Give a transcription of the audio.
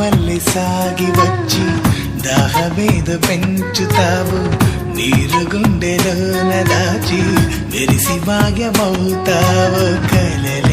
వల్లె సాగి వచ్చి దాహమేద పెంచుతావు. నీరు గుండెలోన దాచి మెరిసి భాగ్యమవుతావు కలలే